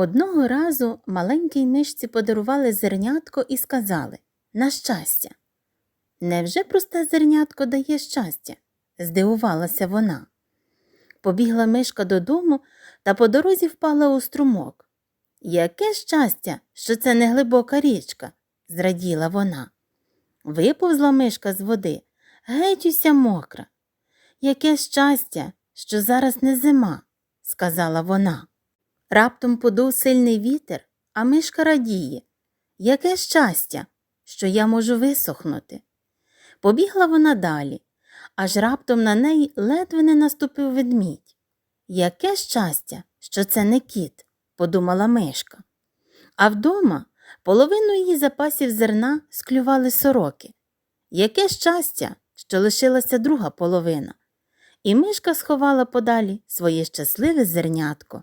Одного разу маленькій мишці подарували зернятко і сказали на щастя. Невже просте зернятко дає щастя? здивувалася вона. Побігла мишка додому та по дорозі впала у струмок. Яке щастя, що це не глибока річка, зраділа вона. Виповзла мишка з води, геть уся мокра. Яке щастя, що зараз не зима, сказала вона. Раптом подув сильний вітер, а мишка радіє. Яке щастя, що я можу висохнути. Побігла вона далі, аж раптом на неї ледве не наступив ведмідь. Яке щастя, що це не кіт, подумала мишка. А вдома половину її запасів зерна склювали сороки. Яке щастя, що лишилася друга половина. І мишка сховала подалі своє щасливе зернятко.